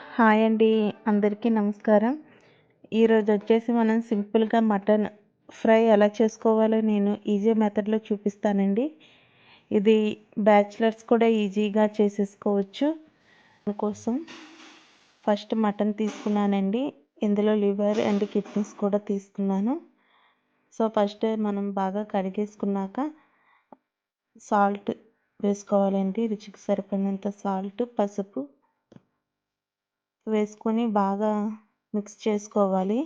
Hi అండి అందరికీ నమస్కారం. ఈరోజు వచ్చేసి మనం సింపుల్గా మటన్ ఫ్రై ఎలా చేసుకోవాలో నేను ఈజీ మెథడ్లో చూపిస్తానండి. ఇది బ్యాచిలర్స్ కూడా ఈజీగా చేసేసుకోవచ్చు. దానికోసం ఫస్ట్ మటన్ తీసుకున్నానండి. ఇందులో లివర్ అండ్ కిడ్నీస్ కూడా తీసుకున్నాను. సో ఫస్ట్ మనం బాగా కడిగేసుకున్నాక సాల్ట్ వేసుకోవాలండి. రుచికి సరిపడినంత సాల్ట్ పసుపు వేసుకొని బాగా మిక్స్ చేసుకోవాలి.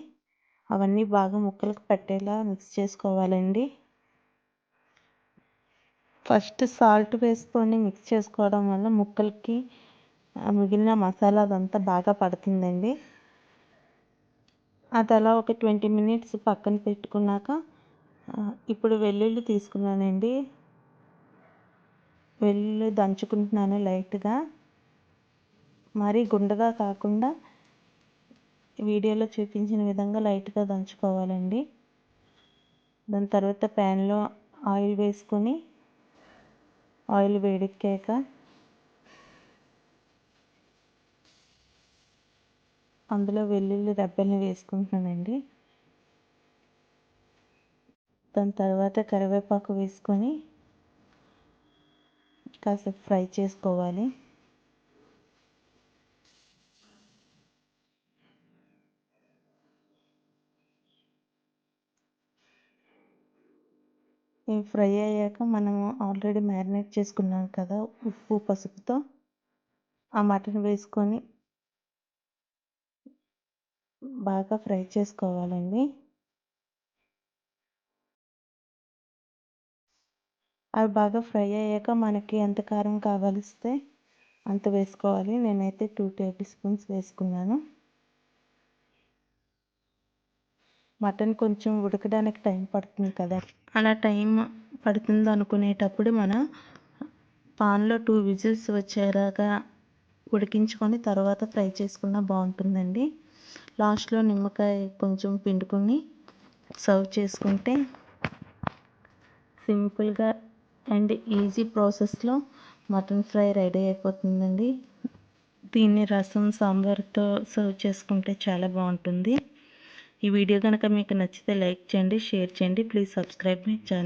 అవన్నీ బాగా ముక్కలకు పట్టేలా మిక్స్ చేసుకోవాలండి. ఫస్ట్ సాల్ట్ వేసుకొని మిక్స్ చేసుకోవడం వల్ల ముక్కలకి మిగిలిన మసాలా అదంతా బాగా పడుతుందండి. అది అలా ఒక ట్వంటీ మినిట్స్ పక్కన పెట్టుకున్నాక ఇప్పుడు వెల్లుల్లి తీసుకున్నానండి. వెల్లుల్లి దంచుకుంటున్నాను లైట్గా. మరీ గుండగా కాకుండా వీడియోలో చూపించిన విధంగా లైట్గా దంచుకోవాలండి. దాని తర్వాత ప్యాన్లో ఆయిల్ వేసుకొని ఆయిల్ వేడెక్కాక అందులో వెల్లుల్లి రెబ్బల్ని వేసుకుంటున్నానండి. దాని తర్వాత కరివేపాకు వేసుకొని కాసేపు ఫ్రై చేసుకోవాలి. ఇవి ఫ్రై అయ్యాక మనము ఆల్రెడీ మ్యారినేట్ చేసుకున్నాం కదా ఉప్పు పసుపుతో ఆ మటన్ వేసుకొని బాగా ఫ్రై చేసుకోవాలండి. అవి బాగా ఫ్రై అయ్యాక మనకి ఎంత కారం కావలిస్తే అంత వేసుకోవాలి. నేనైతే టూ టేబుల్ స్పూన్స్ వేసుకున్నాను. మటన్ కొంచెం ఉడకడానికి టైం పడుతుంది కదా. అలా టైం పడుతుంది అనుకునేటప్పుడు మన పాన్లో టూ విజిల్స్ వచ్చేలాగా ఉడికించుకొని తర్వాత ఫ్రై చేసుకున్న బాగుంటుందండి. లాస్ట్లో నిమ్మకాయ కొంచెం పిండుకొని సర్వ్ చేసుకుంటే సింపుల్గా అండ్ ఈజీ ప్రాసెస్లో మటన్ ఫ్రై రెడీ అయిపోతుందండి. దీన్ని రసం సాంబార్తో సర్వ్ చేసుకుంటే చాలా బాగుంటుంది. ఈ వీడియో కనుక మీకు నచ్చితే లైక్ చేయండి షేర్ చేయండి. Please subscribe my channel.